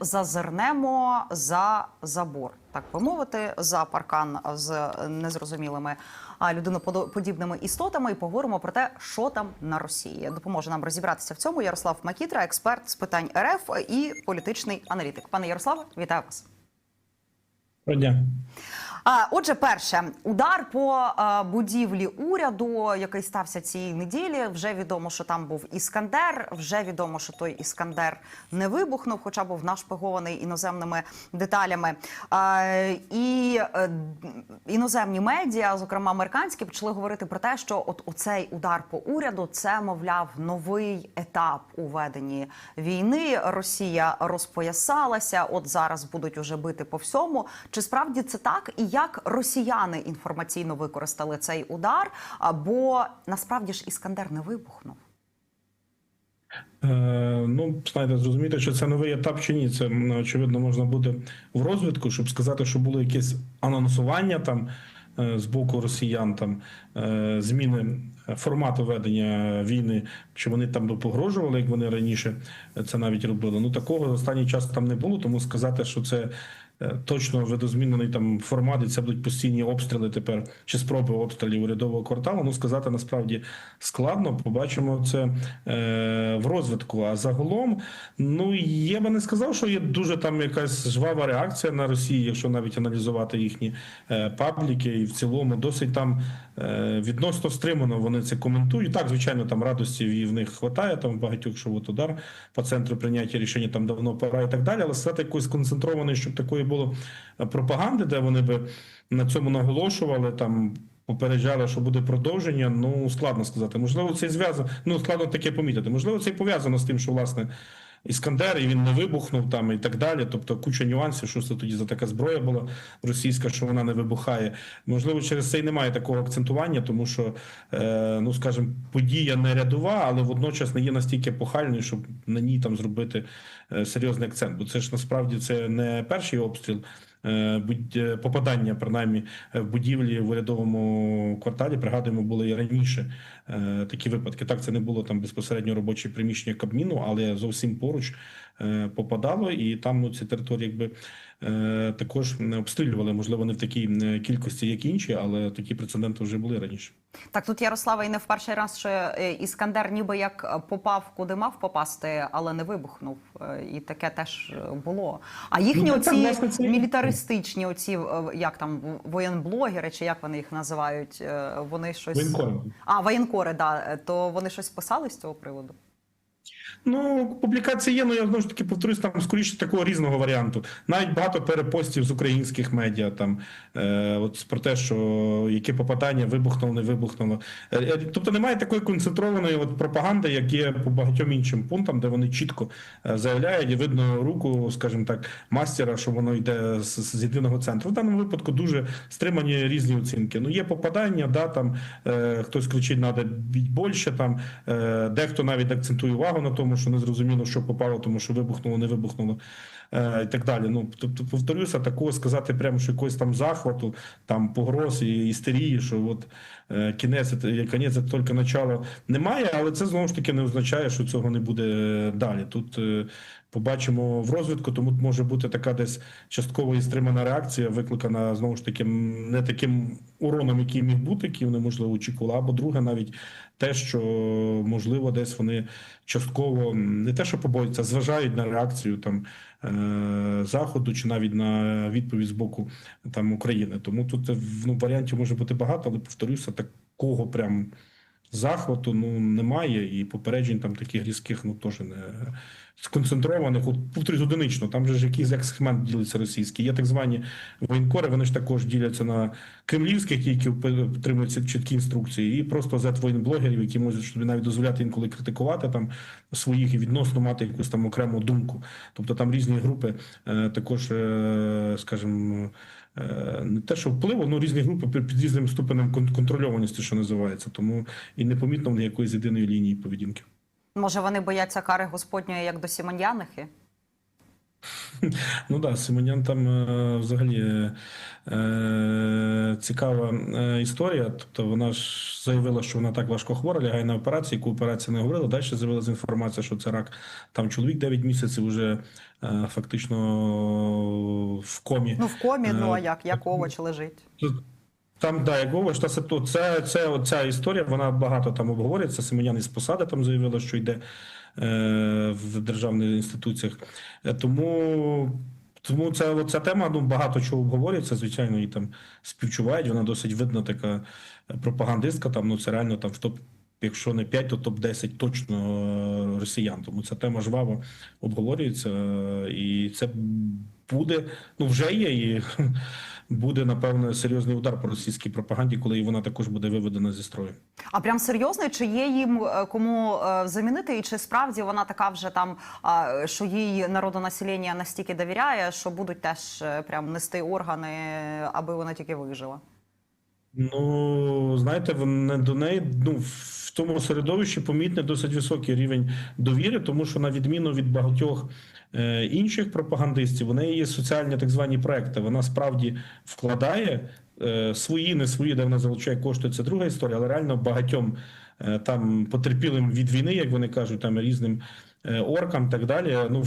зазирнемо за забор, так би мовити, за паркан з незрозумілими людиноподібними істотами, і поговоримо про те, що там на Росії. Допоможе нам розібратися в цьому Ярослав Макітра, експерт з питань РФ і політичний аналітик. Пане Ярославе, вітаю вас. Доброго дня. Отже, перше, удар по будівлі уряду, який стався цієї неділі. Вже відомо, що там був іскандер. Вже відомо, що той іскандер не вибухнув, хоча був нашпигований іноземними деталями. І е, іноземні медіа, зокрема американські, почали говорити про те, що от оцей удар по уряду це, мовляв, новий етап у веденні війни. Росія розпоясалася. От зараз будуть уже бити по всьому. Чи справді це так? І як росіяни інформаційно використали цей удар? Бо насправді ж іскандер не вибухнув. Е, ну, знаєте, зрозуміти, що це новий етап чи ні. Це очевидно можна буде в розвитку, щоб сказати, що було якесь анонсування там е, з боку росіян, там е, зміни формату ведення війни, чи вони там погрожували, як вони раніше це навіть робили. Ну такого останній час там не було, тому сказати, що це. Е, Точно видозмінений там формат, і це будуть постійні обстріли тепер чи спроби обстрілів урядового кварталу. Ну сказати насправді складно. Побачимо це е, в розвитку. А загалом, ну я би не сказав, що є дуже там якась жвава реакція на Росію, якщо навіть аналізувати їхні е, пабліки, і в цілому досить там відносно стримано вони це коментують. Так, звичайно, там радості в- них хватає, там багатьох, що от удар по центру прийняття рішення там давно пора і так далі. Але сказати якось концентрований, щоб такої було е, пропаганди, де вони би на цьому наголошували там. Попереджали, що буде продовження. Ну складно сказати. Можливо, це зв'язано. Ну складно таке помітити. Можливо, це і пов'язано з тим, що власне іскандер і він не вибухнув там і так далі. Тобто куча нюансів, що це тоді за така зброя була російська, що вона не вибухає. Можливо, через це й немає такого акцентування, тому що е, ну скажімо, подія не рядова, але водночас не є настільки похальною, щоб на ній там зробити е, серйозний акцент. Бо це ж насправді це не перший обстріл. Е, е, Попадання принаймні е, в будівлі в урядовому кварталі пригадуємо були і раніше такі випадки. Так, це не було там безпосередньо робоче приміщення Кабміну, але зовсім поруч попадало, і там ну ці території, якби також не обстрілювали. Можливо, не в такій е, кількості, як інші, але такі прецеденти вже були раніше. Так, тут Ярослава і не в перший раз, що е, іскандер ніби як попав, куди мав попасти, але не вибухнув. Е, І таке теж е, було. А їхні Ну, оці це мілітаристичні, оці е, як там воєнблогери, чи як вони їх називають, е, вони щось Воєнкори. А, воєнкори, да. Е, То вони щось писали з цього приводу. Ну, публікації є, але я знову ж таки повторюсь, там скоріше такого різного варіанту. Навіть багато перепостів з українських медіа там е, от про те, що яке попадання вибухнуло, не вибухнуло. Е, е, тобто немає такої концентрованої от пропаганди, як є по багатьом іншим пунктам, де вони чітко е, заявляють і видно руку, скажімо так, мастера, що воно йде з, з єдиного центру. В даному випадку дуже стримані різні оцінки. Ну, є попадання, да, там е, хтось кричить, треба більше, там е, дехто навіть акцентує увагу на тому, що не зрозуміло, що попало, тому що вибухнуло, не вибухнуло. Е, І так далі. Ну тобто, повторюся, такого сказати прямо, що якогось там захвату, там погроз і істерії, що от е, кінець це кінець це тільки начало немає, але це знову ж таки не означає, що цього не буде е, далі. Тут е, побачимо в розвитку, тому може бути така десь частково і стримана реакція, викликана знову ж таки не таким уроном, який міг бути, який вони можливо очікували, або друге, навіть те, що можливо, десь вони частково не те, що побоюються, а зважають на реакцію там е, заходу чи навіть на відповідь з боку там України. Тому тут е, ну, варіантів може бути багато, але повторюся, такого прям захвату ну немає, і попереджень там таких різких ну теж не сконцентрованих. Повторюсь, одинично. Там же ж якийсь як сегмент ділиться російський. Є так звані воєнкори, вони ж також діляться на кремлівських, які отримуються чіткі інструкції, і просто зет воєнблогерів, які можуть собі навіть дозволяти інколи критикувати там своїх і відносно мати якусь там окрему думку. Тобто там різні групи е, також, е, скажімо, е, не те, що впливу, ну різні групи під різним ступенем контрольованості, що називається. Тому і непомітно в якоїсь єдиної лінії поведінки. Може, вони бояться кари Господньої як до Сімоньянихи? Ну да, Симонян там е, взагалі е, е, цікава е, історія. Тобто вона ж заявила, що вона так важко хвора, лягає на операцію, яку операцію не говорила. Далі з'явилася інформація, що це рак. Там чоловік 9 місяців вже е, фактично в комі. Ну в комі, ну а як, як овоч лежить. Там, да, як говориш, та ситу- це, це оця історія, вона багато там обговорюється. Симонян із посади там заявила, що йде е, в державних інституціях. Е, Тому, тому це, ця тема ну, багато чого обговорюється, звичайно, і там співчувають. Вона досить видна така пропагандистка. Там, ну, це реально там в топ, якщо не 5, то топ-10 точно е, росіян. Тому ця тема жваво обговорюється, е, і це буде, ну вже є і буде напевно серйозний удар по російській пропаганді, коли вона також буде виведена зі строю. А прям серйозно, чи є їм е, кому е, замінити, і чи справді вона така вже там, що їй народонаселення настільки довіряє, що будуть теж е, прям нести органи, аби вона тільки вижила? Ну знаєте, вони до неї ну в тому середовищі помітний досить високий рівень довіри, тому що на відміну від багатьох е, інших пропагандистів, у неї є соціальні так звані проекти. Вона справді вкладає е, свої, не свої, де вона залучає кошти. Це друга історія, але реально багатьом е, там потерпілим від війни, як вони кажуть, там різним. Е, Оркам так далі, ну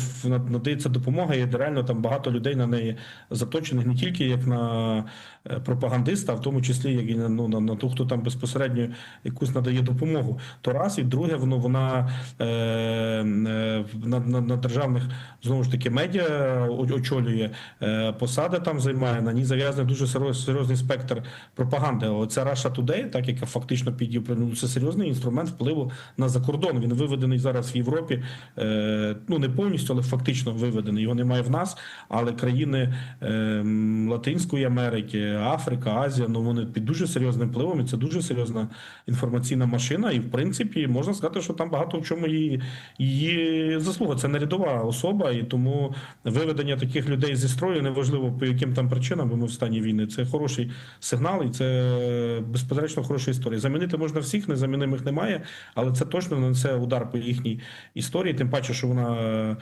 надається допомога, і реально там багато людей на неї заточених не тільки як на е, пропагандиста, а в тому числі як і на, ну, на, на ту, хто там безпосередньо якусь надає допомогу. То раз і друге, воно вона е, е, на, на, на державних знову ж таки медіа очолює е, посади, там займає на ній зав'язаний дуже серйоз- серйозний спектр пропаганди. Оця Russia Today, так яка фактично під ну, це серйозний інструмент впливу на закордон. Він виведений зараз в Європі. Е, ну не повністю, але фактично виведений. Його немає в нас, але країни е, Латинської Америки, Африка, Азія, ну вони під дуже серйозним впливом. І це дуже серйозна інформаційна машина. І в принципі можна сказати, що там багато в чому її, її заслуга. Це не рядова особа, і тому виведення таких людей зі строю неважливо по яким там причинам, бо ми в стані війни. Це хороший сигнал, і це безперечно хороша історія. Замінити можна всіх, незамінимих немає, але це точно нанесе удар по їхній історії. Тим паче, що вона е,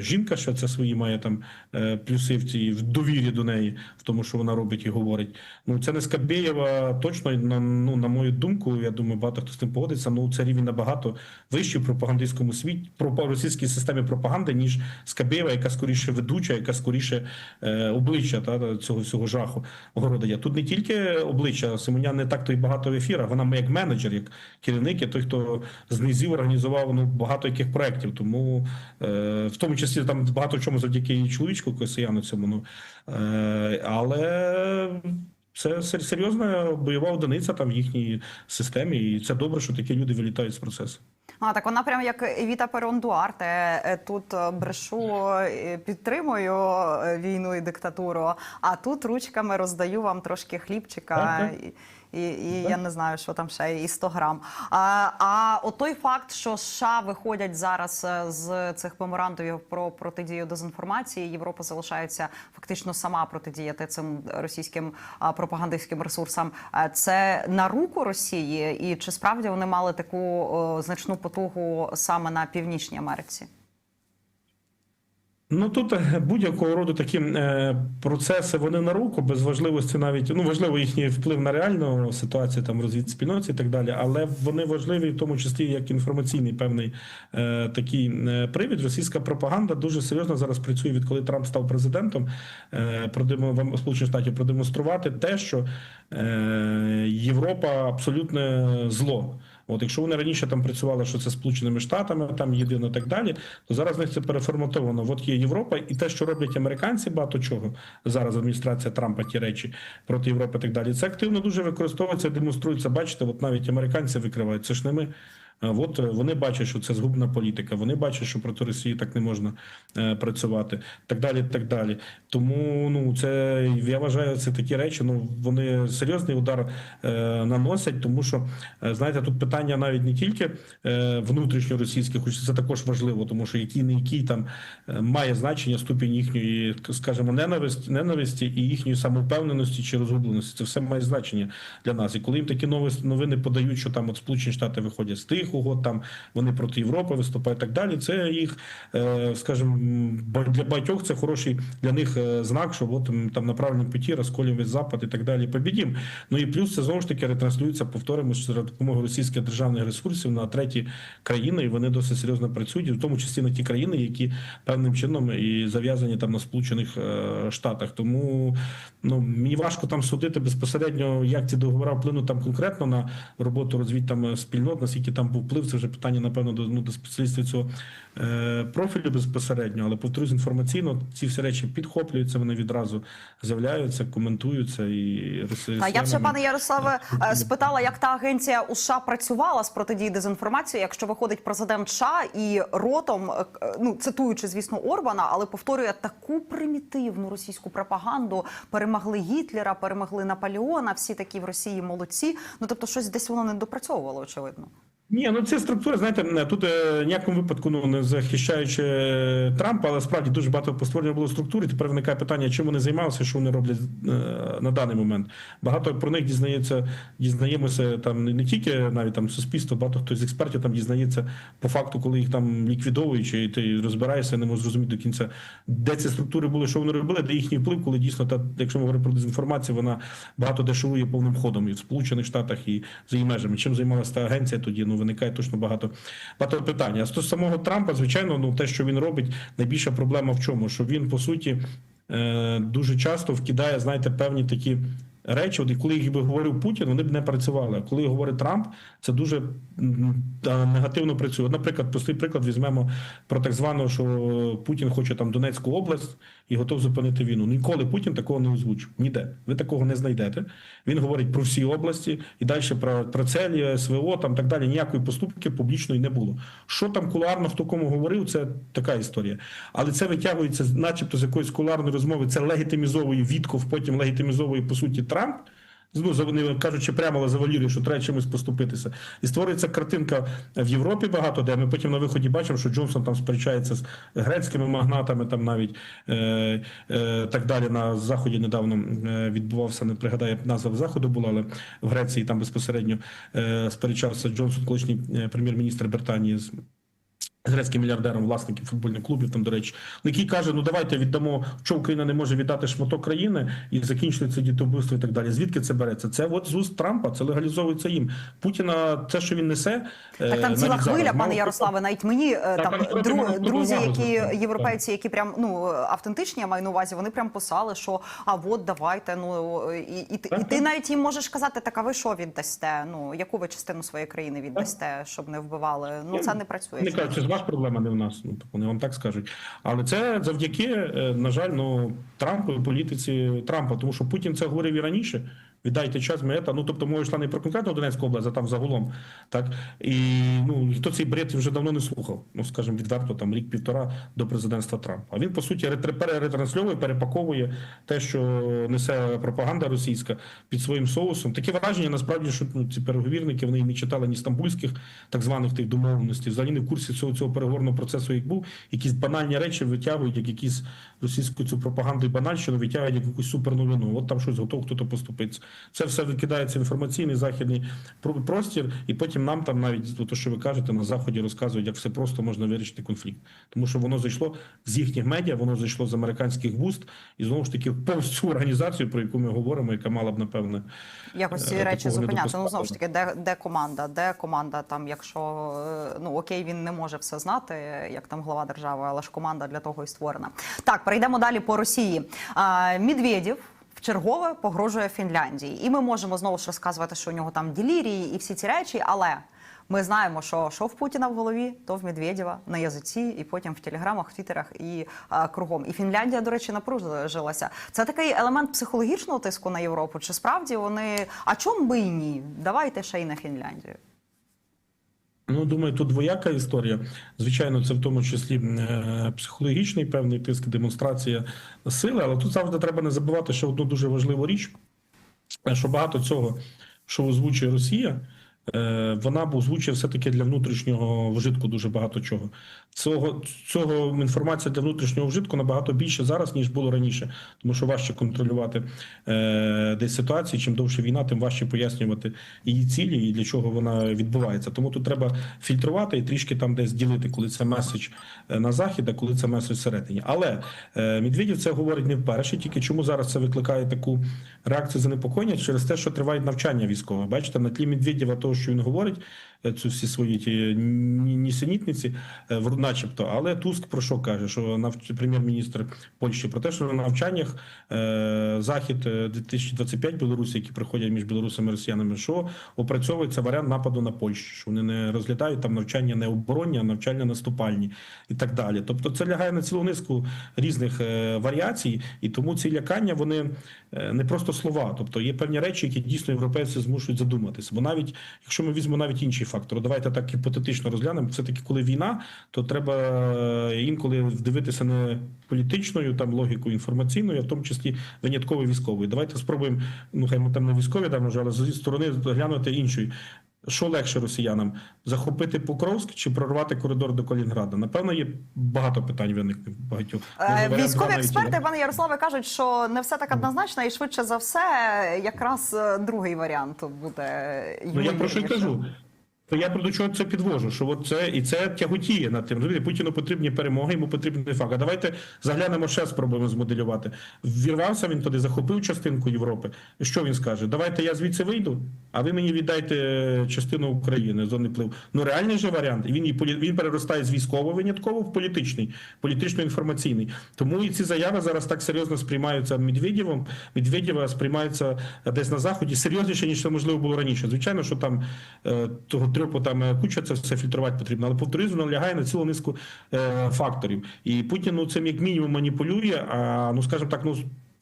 жінка, що це свої має там е, плюси в цій в довірі до неї, в тому, що вона робить і говорить. Ну це не Скабєєва, точно на ну на мою думку. Я думаю, багато хто з тим погодиться. Ну це рівень набагато вищий в пропагандистському світі, про російській системі пропаганди, ніж Скабєєва, яка скоріше ведуча, яка скоріше е, обличчя та цього всього жаху городия. Тут не тільки обличчя Симонян не так то й багато в ефірах. Вона як менеджер, як керівник, і той, хто з низів організував ну багато яких проєктів. Тому е, в тому числі там багато чому завдяки її чоловічку Косияну цьому. Ну е, але. Це серйозна бойова одиниця там в їхній системі, і це добре, що такі люди вилітають з процесу. А так вона прям як Евіта Перон Дуарте. Е, Тут е, брешу, підтримую війну і диктатуру, а тут ручками роздаю вам трошки хлібчика. Так, так. І, і, я не знаю, що там ще і 100 грам. А, а от той факт, що США виходять зараз е, з цих меморандумів про протидію дезінформації, Європа залишається фактично сама протидіяти цим російським пропагандистським ресурсам. Е, Це на руку Росії, і чи справді вони мали таку значну потугу саме на північній Америці? Ну тут е, будь-якого роду такі е, процеси вони на руку, без важливості навіть ну важливо їхній вплив на реальну ситуацію там розвід і так далі, але вони важливі в тому числі як інформаційний певний е, такий е, привід. Російська пропаганда дуже серйозно зараз працює, відколи Трамп став президентом. Е, продемо вам Сполучених Штатів продемонструвати те, що е, Європа абсолютне зло. От якщо вони раніше там працювали, що це Сполученими Штатами, там єдино так далі, то зараз в них це переформатовано. От є Європа, і те, що роблять американці, багато чого зараз адміністрація Трампа ті речі проти Європи, і так далі. Це активно дуже використовується, демонструється. Бачите, от навіть американці викривають. Це ж не ми. А От е, вони бачать, що це згубна політика. Вони бачать, що проти Росії так не можна е, працювати, так далі. Так далі. Тому ну це я вважаю, це такі речі. Ну вони серйозний удар е, наносять, тому що е, знаєте, тут питання навіть не тільки е, внутрішньоросійських, хоч це також важливо, тому що який не який там е, має значення ступінь їхньої, скажімо, ненависті, ненависті і їхньої самовпевненості чи розгубленості. Це все має значення для нас. І коли їм такі нови- новини подають, що там от Сполучені Штати виходять з тих угод, там вони проти Європи виступають і так далі. Це їх, е, скажімо, для багатьох це хороший для них е, знак, що от там на правильному путі розколюємо весь запад і так далі. Побідім. Ну і плюс це знову ж таки ретранслюється, повторимо, за допомогою російських державних ресурсів на треті країни, і вони досить серйозно працюють, в тому числі на ті країни, які певним чином і зав'язані там на Сполучених е, Штатах. Тому ну мені важко там судити безпосередньо, як ці договори вплинуть там конкретно на роботу розвідь там спільнот, наскільки там був вплив. Це вже питання, напевно, до ну до спеціалістів цього е, профілю безпосередньо, але повторюсь, інформаційно ці всі речі підхоплюються, вони відразу з'являються, коментуються і Та я б пане Ярославе, е, спитала, як та агенція у США працювала з протидії дезінформації, якщо виходить президент США і ротом, е, ну цитуючи, звісно, Орбана, але повторює таку примітивну російську пропаганду. Перемогли Гітлера, перемогли Наполеона. Всі такі в Росії молодці. Ну тобто, щось десь воно не допрацьовувало, очевидно. Ні, ну це структура, знаєте, тут е, ніякому випадку ну не захищаючи е, Трампа, але справді дуже багато по створенню було структури. Тепер виникає питання, чим вони займалися, що вони роблять е, на даний момент. Багато про них дізнається, дізнаємося там не, тільки навіть там суспільство, багато хто з експертів там дізнається по факту, коли їх там ліквідовують, чи ти розбираєшся, не можеш зрозуміти до кінця, де ці структури були, що вони робили, де їхній вплив, коли дійсно та, якщо ми говоримо про дезінформацію, вона багато де шурує повним ходом і в Сполучених Штатах, і за її межами. Чим займалася та агенція тоді? Ну виникає точно багато багато питань. А стосовно самого Трампа, звичайно, ну те, що він робить, найбільша проблема в чому? Що він по суті е, дуже часто вкидає, знаєте, певні такі. Речі, от коли їх би говорив Путін, вони б не працювали. А коли говорить Трамп, це дуже негативно працює. Наприклад, простий приклад візьмемо про так званого, що Путін хоче там Донецьку область і готов зупинити війну. Ніколи Путін такого не озвучив. Ніде. Ви такого не знайдете. Він говорить про всі області і далі про, про целі, СВО, там так далі. Ніякої поступки публічної не було. Що там кулуарно хто кому говорив, це така історія. Але це витягується, начебто, з якоїсь кулуарної розмови. Це легітимізовує Вітков, потім легітимізовує по суті Трамп. Ну, вони кажучи прямо, завалює, що треба чимось поступитися. І створюється картинка в Європі багато, де ми потім на виході бачимо, що Джонсон там сперечається з грецькими магнатами, там навіть е, е, так далі. На заході недавно е, відбувався, не пригадаю, назва заходу була, але в Греції там безпосередньо е, сперечався Джонсон, колишній е, прем'єр-міністр Британії з грецьким мільярдером, власником футбольних клубів, там, до речі, який каже: ну давайте віддамо, що Україна не може віддати шматок країни і закінчити це дітовбивство і так далі. Звідки це береться? Це от з уст Трампа, це легалізовується їм. Путіна, це, що він несе, Так там е, ціла хвиля, зараз, пане Ярославе, навіть мені е, Так, там дру- друзі, які європейці, які прям ну автентичні, я маю на увазі, вони прям писали, що а от давайте. Ну і, і, Так, і ти так. навіть їм можеш казати, так а ви що віддасте? Ну яку ви частину своєї країни віддасте, щоб не вбивали? Ну це не працює. Ваша проблема, не в нас. Ну так вони вам так скажуть. Але це завдяки, е, на жаль, ну Трампу і політиці Трампа, тому що Путін це говорив і раніше. Віддайте час, ми це. Ну тобто, мова йшла не про конкретну Донецьку область, а там загалом. Так і ну ніхто цей бред вже давно не слухав. Ну скажімо, відверто там рік-півтора до президентства Трампа. А він по суті ретр- перепаковує те, що несе пропаганда російська під своїм соусом. Таке враження насправді, що ну, ці переговірники вони не читали ні стамбульських так званих тих домовленостей, взагалі не в курсі цього цього переговорного процесу, як був, якісь банальні речі витягують, як якісь російську цю пропаганду і банальщину витягують як якусь суперновину. От там щось готов хто-то поступиться. Це все викидається в інформаційний західний простір, і потім нам там навіть то, що ви кажете, на заході розказують, як все просто можна вирішити конфлікт. Тому що воно зайшло з їхніх медіа, воно зайшло з американських вуст, і знову ж таки в повз цю організацію, про яку ми говоримо, яка мала б напевне. Якось ці Е, речі зупиняти. Ну знову ж таки, де, де команда? Де команда там, якщо е, ну окей, він не може все знати, як там глава держави, але ж команда для того і створена. Так, перейдемо далі по Росії. А, Медведєв вчергове погрожує Фінляндії, і ми можемо знову ж розказувати, що у нього там ділірії і всі ці речі, але. Ми знаємо, що що в Путіна в голові, то в Медведєва на язиці, і потім в телеграмах, в твіттерах і а, кругом. І Фінляндія, до речі, напружилася. Це такий елемент психологічного тиску на Європу. Чи справді вони а чому би і ні? Давайте ще й на Фінляндію. Ну, думаю, тут двояка історія. Звичайно, це в тому числі е, психологічний певний тиск, демонстрація сили, але тут завжди треба не забувати ще одну дуже важливу річ, е, що багато цього, що озвучує Росія, вона б озвучує все-таки для внутрішнього вжитку дуже багато чого. Цього, цього інформація для внутрішнього вжитку набагато більше зараз, ніж було раніше, тому що важче контролювати е, десь ситуації. Чим довше війна, тим важче пояснювати її цілі і для чого вона відбувається. Тому тут треба фільтрувати і трішки там десь ділити, коли це меседж е, на захід, а коли це меседж всередині. Але е, Медведєв це говорить не вперше. Тільки чому зараз це викликає таку реакцію занепокоєння через те, що тривають навчання військове. Бачите, на тлі Медведєва, того, що він говорить, цю всі свої ті нісенітниці, е, начебто. Але Туск про що каже? Що навч- прем'єр-міністр Польщі про те, що на навчаннях е, захід е, 2025 Білорусі, які проходять між білорусами і росіянами, що опрацьовується варіант нападу на Польщу, що вони не розглядають там навчання не оборонні, а навчання наступальні і так далі. Тобто це лягає на цілу низку різних е, варіацій, і тому ці лякання вони е, не просто слова. Тобто є певні речі, які дійсно європейці змушують задуматися. Бо навіть якщо ми візьмемо навіть інші фактори, давайте так гіпотетично розглянемо. Все таки, коли війна, то треба е, інколи дивитися не політичною там логікою інформаційною, а в тому числі винятково військовою. Давайте спробуємо. Ну хай ми там не військові, там може, але зі сторони глянути іншої. Що легше росіянам захопити Покровськ чи прорвати коридор до Калінграда? Напевно, є багато питань виникне багатьох. Е, Військові експерти, пане Ярославе, кажуть, що не все так однозначно, і швидше за все, якраз е, другий варіант буде. Ну я про що й кажу. То я про до чого це підвожу, що от це і це тяготіє над тим. Розумієте, Путіну потрібні перемоги, йому потрібний факт. А давайте заглянемо ще спробуємо змоделювати. Ввірвався він туди, захопив частинку Європи. Що він скаже? Давайте я звідси вийду, а ви мені віддайте частину України, зони впливу. Ну реальний же варіант. Він він переростає з військового винятково в політичний, політично-інформаційний. Тому і ці заяви зараз так серйозно сприймаються Медведєвим. Медведєва сприймаються десь на заході серйозніше, ніж це можливо було раніше. Звичайно, що там е, того трьопу там е, куча це все фільтрувати потрібно, але повторюсь, воно лягає на цілу низку е, факторів. І Путін ну, цим як мінімум маніпулює. А ну скажімо так, ну.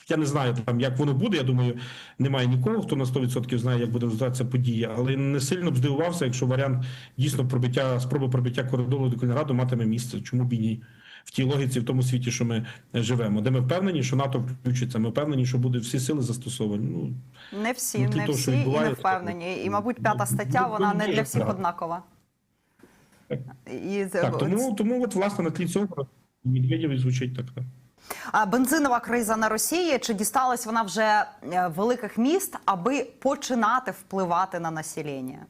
Я не знаю там, як воно буде. Я думаю, немає нікого, хто на 100% знає, як буде розвиватися подія, але не сильно б здивувався, якщо варіант дійсно пробиття спроби пробиття коридору до Калінграду матиме місце. Чому б і ні? В тій логіці, в тому світі, що ми живемо, де ми впевнені, що НАТО включиться. Ми впевнені, що будуть всі сили застосовані. Ну Не всі, Ну, не того, всі і не впевнені. І, мабуть, ну, п'ята стаття ну, вона ну, не для всіх однакова. Так. І так, тому, тому от власне на тлі цього Медведєв і звучить так. так. А бензинова криза на Росії чи дісталась вона вже е, великих міст, аби починати впливати на населення?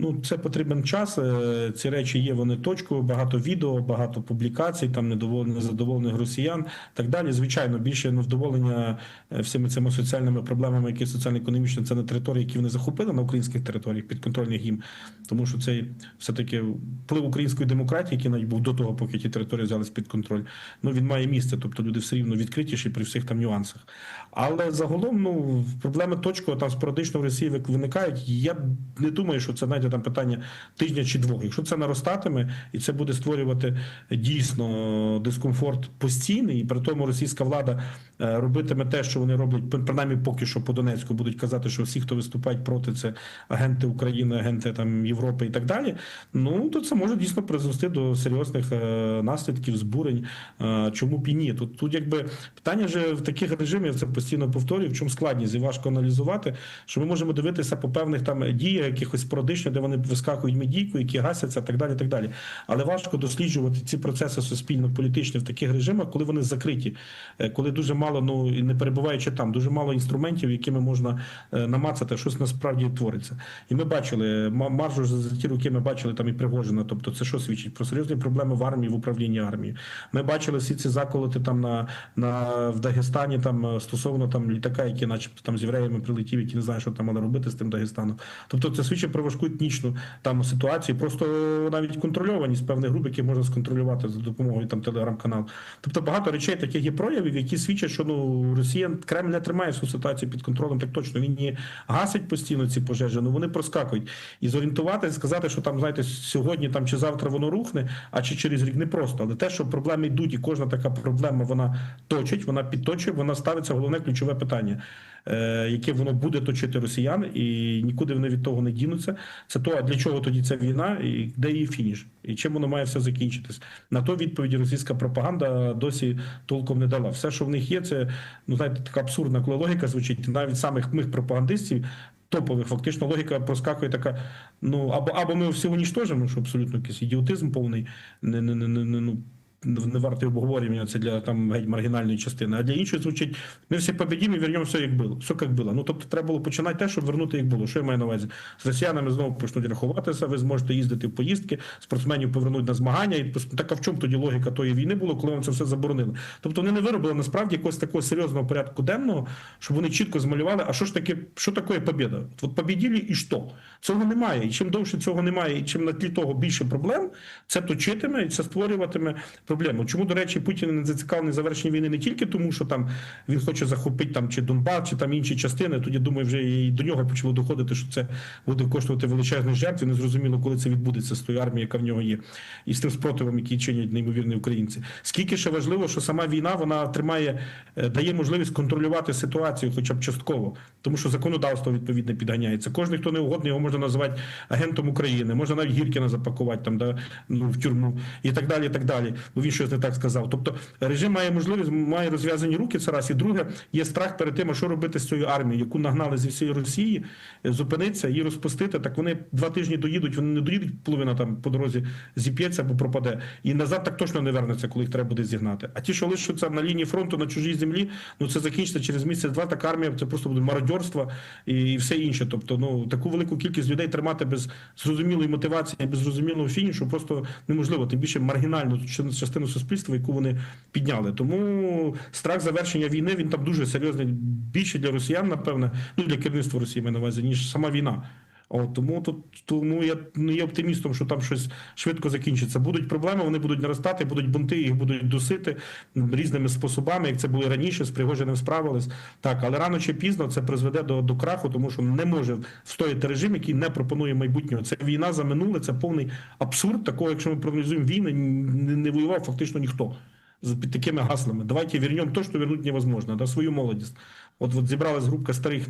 Ну, це потрібен час. Е, Ці речі є вони точково, багато відео, багато публікацій, там незадоволених росіян. Так далі. Звичайно, більше невдоволення е, всіми цими соціальними проблемами, які соціально-економічно це на території, які вони захопили на українських територіях, підконтрольних їм. Тому що це все таки вплив української демократії, який навіть був до того, поки ті території взялись під контроль. Ну він має місце, тобто люди все рівно відкритіші при всіх там нюансах. Але загалом, ну проблеми точково там спорадично в Росії виникають. Я не думаю, що це знаєте, там питання тижня чи двох. Якщо це наростатиме і це буде створювати дійсно дискомфорт постійний, і при тому російська влада е, робитиме те, що вони роблять, пр- принаймні поки що по Донецьку будуть казати, що всі, хто виступають проти, це агенти України, агенти там Європи і так далі. Ну то це може дійсно призвести до серйозних е, наслідків, збурень. Е, Чому б і ні? Тут тут якби питання вже в таких режимах, я це постійно повторюю, в чому складність і важко аналізувати, що ми можемо дивитися по певних там діях, якихось спорадично, де вони вискакують медійку, які гасяться, так далі. так далі. Але важко досліджувати ці процеси суспільно-політичні в таких режимах, коли вони закриті, е, коли дуже мало, ну і не перебуваючи там, дуже мало інструментів, якими можна е, намацати, щось насправді твориться. І ми бачили ма- маржу за ті роки. Ми бачили там і Пригожина. Тобто, це що свідчить про серйозні проблеми в армії в управлінні армією. Ми бачили всі ці заколоти там на, на в Дагестані, там е, стосовно там літака, які, начебто, там з євреями прилетів, які не знають, що там мали робити з тим Дагестаном. Тобто, це свідчить про важку етнічну там ситуацію, просто навіть контрольованість певних груп, які можна сконтролювати за допомогою там телеграм-каналу. Тобто багато речей таких є проявів, які свідчать, що ну Росія Кремль не тримає всю ситуацію під контролем. Так точно він її гасить постійно ці пожежі. Ну вони проскакують і зорієнтувати, сказати, що там знаєте, сьогодні там чи завтра воно рухне, а чи через рік не просто. Але те, що проблеми йдуть, і кожна така проблема вона точить, вона підточує, вона ставиться головне ключове питання. е, Яке воно буде точити росіян, і нікуди вони від того не дінуться. Це то, а для чого тоді ця війна, і де її фініш, і чим воно має все закінчитись. На то відповіді російська пропаганда досі толком не дала. Все, що в них є, це ну знаєте, така абсурдна коли логіка звучить. Навіть самих мих пропагандистів топових. Фактично логіка проскакує така: ну або або ми всі нічтожимо, що абсолютно якийсь ідіотизм повний, не, не, не, не, ну, не варте обговорення, це для там геть маргінальної частини. А для іншої звучить: ми всі побідімо і вернемо все як було. Все як було. Ну тобто треба було починати те, щоб вернути як було. Що я маю на увазі? З росіянами знову почнуть рахуватися. Ви зможете їздити в поїздки, спортсменів повернуть на змагання. І так в чому тоді логіка тої війни було, коли вам це все заборонили? Тобто вони не виробили насправді якогось такого серйозного порядку денного, щоб вони чітко змалювали, а що ж таке, що таке побіда? От побіділі і що? Цього немає. І чим довше цього немає, і чим на тлі того більше проблем, це точитиме і це створюватиме проблему. Чому, до речі, Путін не зацікавлений завершенні війни не тільки тому, що там він хоче захопити там чи Донбас, чи там інші частини. Тоді думаю, вже і до нього почало доходити, що це буде коштувати величезних жертв. Не зрозуміло, коли це відбудеться з тою армією, яка в нього є, і з тим спротивом, який чинять неймовірні українці. Скільки ще важливо, що сама війна вона тримає, е, дає можливість контролювати ситуацію, хоча б частково, тому що законодавство відповідне підганяється. Кожен, хто не угодний, його можна називати агентом України, можна навіть Гіркіна запакувати там, да, ну, в тюрму і так далі. і так далі. Він щось не так сказав. Тобто режим має можливість, має розв'язані руки. Це раз і друге, є страх перед тим, що робити з цією армією, яку нагнали зі всієї Росії, е, зупинитися її розпустити. Так вони два тижні доїдуть. Вони не доїдуть, половина там по дорозі зіп'ється або пропаде. І назад так точно не вернеться, коли їх треба буде зігнати. А ті, що лишаться на лінії фронту на чужій землі, ну це закінчиться через місяць-два. Така армія це просто буде мародьорство і все інше. Тобто, ну таку велику кількість людей тримати без зрозумілої мотивації, без зрозумілого фінішу просто неможливо. Тим більше маргінальну частину- частину суспільства, яку вони підняли. Тому страх завершення війни він там дуже серйозний більше для росіян, напевне, ну для керівництва Росії маю на увазі, ніж сама війна. От, тому тут тому я не є оптимістом, що там щось швидко закінчиться. Будуть проблеми, вони будуть наростати, будуть бунти, їх будуть дусити різними способами, як це було раніше, з Пригожиним справились. Так, але рано чи пізно це призведе до, до краху, тому що не може встояти режим, який не пропонує майбутнього. Це війна за минуле, це повний абсурд. Такого, якщо ми проаналізуємо війни, не, не воював фактично ніхто. З під такими гаслами. Давайте вернем то, що вернуть невозможно, да, свою молодість. От, от зібралась групка старих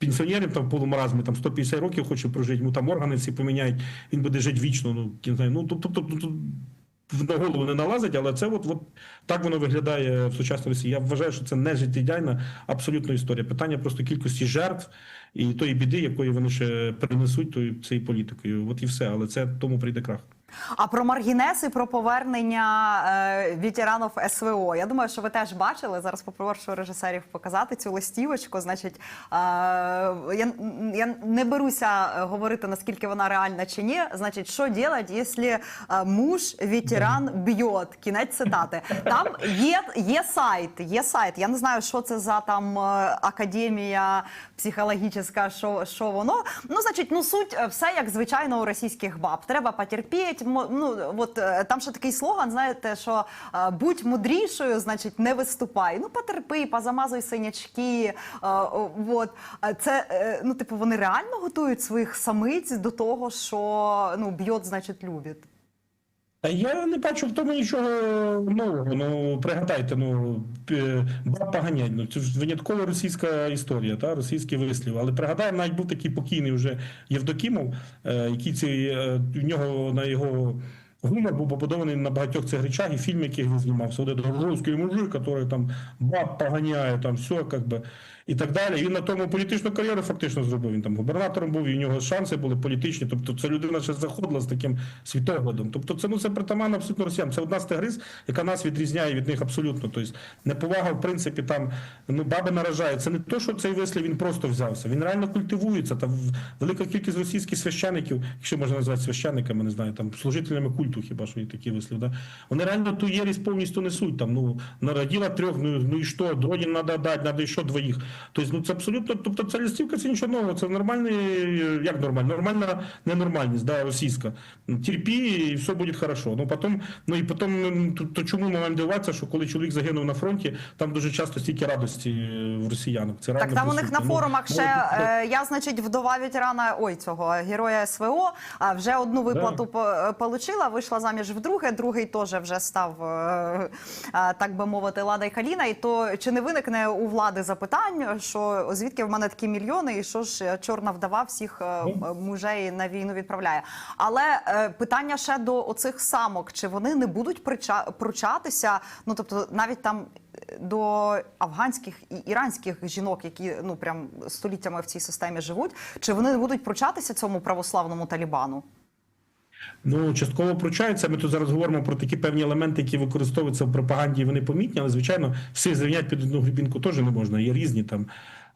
пенсіонерів там в полумаразмі, там 150 років хоче прожити, йому там органи всі поміняють, він буде жити вічно. Ну, не знаю, ну тобто, тобто, тобто на голову не налазить, але це от, от так воно виглядає в сучасній Росії. Я вважаю, що це не життєдійна абсолютно історія. Питання просто кількості жертв і тої біди, якої вони ще принесуть цією політикою. От і все, але це тому прийде крах. А про маргінеси, про повернення е, ветеранів СВО. Я думаю, що ви теж бачили. Зараз попрошу режисерів показати цю листівочку. Значить, е, я, я не беруся говорити наскільки вона реальна чи ні. Значить, що робити, якщо е, муж ветеран б'є? Кінець цитати. Там є, є сайт, є сайт. Я не знаю, що це за там е, академія психологічна, що, що воно. Ну, значить, ну суть е, все як звичайно у російських баб. Треба потерпіти. Мо- Ну от е, там ще такий слоган, знаєте, що е, будь мудрішою, значить, не виступай. Ну, потерпи, позамазуй синячки. е, от. Це ну, типу, вони реально готують своїх самиць до того, що ну б'ють, значить, любить. Я не бачу в тому нічого нового. Ну пригадайте, ну п- баб поганять. Ну це ж винятково російська історія, та російський вислів. Але пригадаємо, навіть був такий покійний вже Євдокімов, е, який е, в нього на його. Гумор був побудований на багатьох цих речах, і фільм, який він. От этот русський мужик, який там баб поганяє, там все, як би, і так далі. Він на тому політичну кар'єру фактично зробив. Він там губернатором був, і в нього шанси були політичні. Тобто це людина ще заходила з таким світоглядом. Тобто це ну це притаманно абсолютно росіян. Це одна з тих рис, яка нас відрізняє від них абсолютно. Тобто неповага, в принципі, там ну баби наражають. Це не то, що цей вислів він просто взявся. Він реально культивується. Там в- велика кількість російських священиків, якщо можна назвати священниками, не знаю, там служителями культу, хіба що є такі вислів. Да? Вони реально ту єрість повністю несуть. Там ну народила трьох, ну, ну і що, дроні треба дати, треба ще двоїх. Тобто, ну це абсолютно, тобто ця листівка це нічого нового, це нормальний, як нормально, нормальна ненормальність, да, російська. Терпі, і все буде хорошо. Ну потім, ну і потім, ну, то, то чому ми маємо дивуватися, що коли чоловік загинув на фронті, там дуже часто стільки радості в росіянок. Це Так там у них на. Ну, форумах ну, ще ну, е, я, значить, вдова ветерана, ой, цього героя СВО. А вже одну виплату по- получила, вийшла заміж вдруге. Другий теж вже став, е, е, так би мовити, Лада і Каліна. І то чи не виникне у влади запитань, що звідки в мене такі мільйони, і що ж е, чорна вдова всіх е, Ну. мужей на війну відправляє? Але е, питання ще до оцих самок: чи вони не будуть прича- пручатися? Ну тобто, навіть там до афганських і іранських жінок, які ну прям століттями в цій системі живуть, чи вони не будуть пручатися цьому православному талібану? Ну, частково пручаються. Ми тут зараз говоримо про такі певні елементи, які використовуються в пропаганді, вони помітні, але звичайно, всіх зрівняти під одну грібінку теж не можна. Є різні там.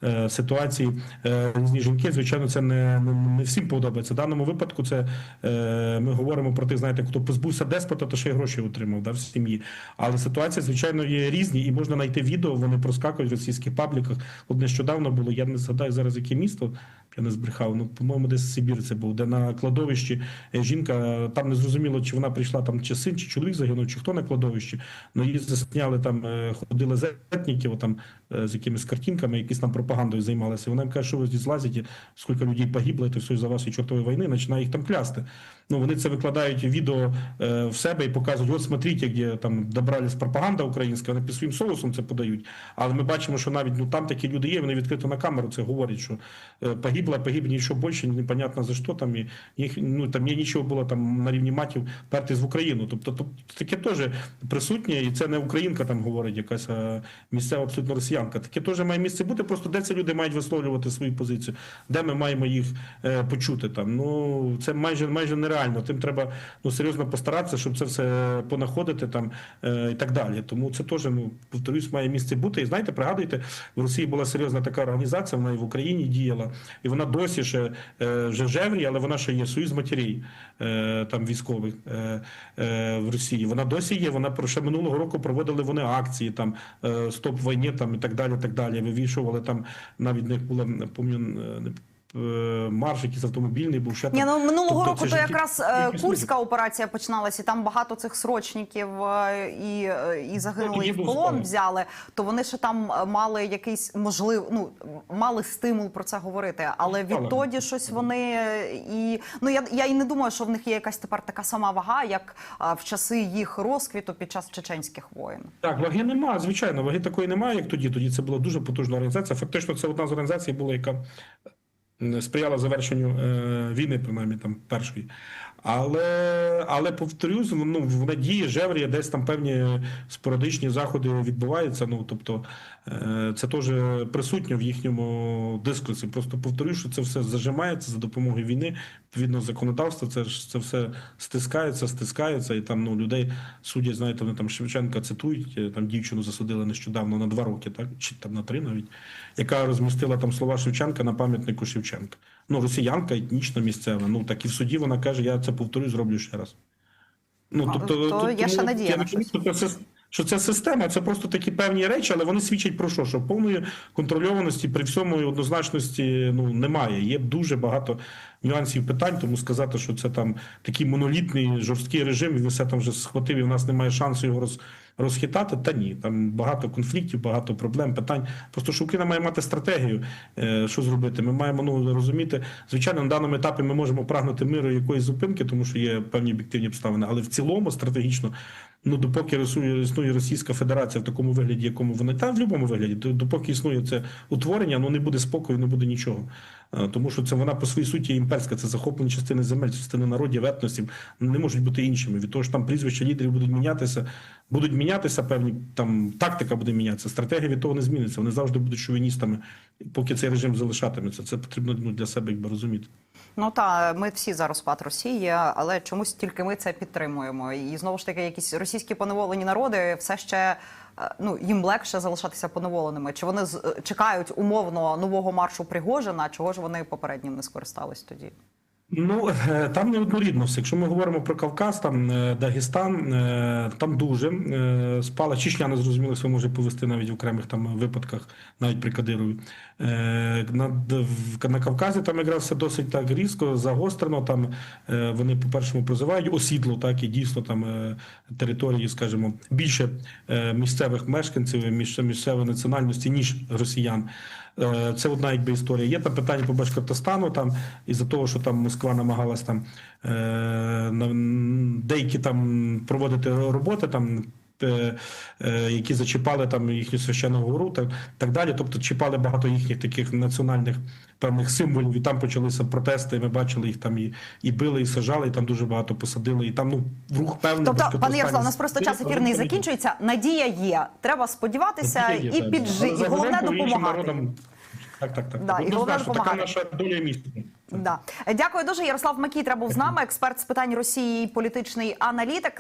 е, Ситуації е, різні жінки, звичайно, це не, не, всім подобається. В даному випадку це е, ми говоримо про тих, знаєте, хто позбувся деспота, то ще й гроші отримав да, в сім'ї. Але ситуації, звичайно, є різні, і можна знайти відео. Вони проскакують в російських пабліках. От нещодавно було, я не згадаю зараз, яке місто. Я не збрехав. Ну, по-моєму, десь Сибір це був, де на кладовищі е, жінка там не зрозуміло, чи вона прийшла там, чи син, чи чоловік загинув, чи хто на кладовищі. Ну її засняли там, е, ходили зетники, там е, з якимись картинками, якісь там пропагандою займалися. Вона їм каже, що ви здесь лазите, скільки людей погибло, це все за вашої чортової війни, починає їх там клясти. Ну вони це викладають відео в себе і показують, от смотрите, де там добрались пропаганда українська, вони під своїм соусом це подають. Але ми бачимо, що навіть ну там такі люди є, вони відкрито на камеру це говорять, що е, погибло, погиб нічого більше, непонятно за що там, і їх, ну там є нічого було там на рівні матів перти в Україну. Тобто, тобто таке теж присутнє, і це не українка там говорить, якась а місцева абсолютно росіянка. Таке теж має місце бути. Просто де ці люди мають висловлювати свою позицію, де ми маємо їх е, почути там. Ну це майже майже нереально. Тим треба ну серйозно постаратися, щоб це все понаходити там е, і так далі. Тому це теж ну повторюсь, має місце бути. І знаєте, пригадуйте, в Росії була серйозна така організація, вона і в Україні діяла, і вона досі ще е, вже жеврі, але вона ще є союз матерей е, там військових е, в Росії. Вона досі є. Вона ще минулого року проводили вони акції там стоп війні там і так далі. Так далі. Вивішували там навіть не пам'ятаю, не е, марш, якийсь автомобільний був ще Ні, там. ну минулого Тобто року то ж якраз е, курська операція починалася, і там багато цих срочників е, і, е, і загинули, тоді і в полон взяли. То вони ще там е, мали якийсь можлив, ну мали стимул про це говорити. Але відтоді щось вони е, і ну я, я і не думаю, що в них є якась тепер така сама вага, як е, в часи їх розквіту під час чеченських воєн. Так, ваги немає, звичайно, ваги такої немає, як тоді. Тоді це була дуже потужна організація. Фактично, це одна з організацій була, яка сприяла завершенню е, війни, принаймні там першої. Але, але повторюсь, ну, в надії Жеврія десь там певні спорадичні заходи відбуваються. Ну, тобто, е, це теж присутньо в їхньому дискурсі. Просто повторюю, що це все зажимається за допомогою війни. Відповідно, законодавства, це ж це все стискається, стискається, і там ну, людей судять, знаєте, вони там Шевченка цитують, там дівчину засудили нещодавно на два роки, так? Чи там на три навіть, яка розмістила там слова Шевченка на пам'ятнику Шевченка. Ну, росіянка етнічно місцева. Ну так і в суді вона каже, я це повторю, зроблю ще раз. Ну, Ну, то є ще надія я на щось. що це, що це система, це просто такі певні речі, але вони свідчать про що? Що повної контрольованості при всьому і однозначності ну, немає. Є дуже багато нюансів питань, тому сказати, що це там такий монолітний жорсткий режим, і все там вже схватив, і в нас немає шансу його роз, розхитати. Та ні, там багато конфліктів, багато проблем, питань. Просто що Україна має мати стратегію, е, що зробити. Ми маємо ну, розуміти, звичайно, на даному етапі ми можемо прагнути миру якоїсь зупинки, тому що є певні об'єктивні обставини, але в цілому стратегічно. Ну, допоки існує, Російська Федерація в такому вигляді, якому вона та в будь-якому вигляді, до- допоки існує це утворення, ну не буде спокою, не буде нічого. Е, Тому що це вона по своїй суті імперська, це захоплені частини земель, частини народів, етносів не можуть бути іншими. Від того ж там прізвища лідерів будуть мінятися, будуть мінятися певні там тактика буде мінятися. Стратегія від того не зміниться. Вони завжди будуть шовіністами, поки цей режим залишатиметься. Це потрібно ну, для себе якби розуміти. Ну та ми всі зараз пад Росії, але чомусь тільки ми це підтримуємо. І знову ж таки, якісь російські поневолені народи все ще е, ну їм легше залишатися поневоленими. Чи вони е, чекають умовно нового маршу Пригожина? Чого ж вони попереднім не скористались тоді? Ну е, там неоднорідно все. Якщо ми говоримо про Кавказ, там е, Дагестан, е, там дуже спала Чечня, не зрозуміло, що може повести навіть в окремих там випадках, навіть при Кадирові. На, на Кавказі там якраз все досить так різко, загострено. Там вони по першому прозивають осідло, так і дійсно там території, скажімо, більше місцевих мешканців, місцевої національності, ніж росіян. Е, Це одна якби історія. Є там питання по Башкортостану, там із-за того, що там Москва намагалась там е, деякі там проводити роботи, там які зачіпали там їхню священну гору, так, так далі. Тобто чіпали багато їхніх таких національних певних символів, і там почалися протести. і Ми бачили їх там і, і били, і сажали, і там дуже багато посадили. І там ну рух певний. Тобто, пане Ярослав, у нас просто час ефірний закінчується. Надія є. Треба сподіватися Надія є, і піджи, і головне по допомагати. Так, так, так. Да, і головне Однозначно, така наша доля міста. Да. Дякую дуже. Ярослав Макітра був з нами, експерт з питань Росії, політичний аналітик.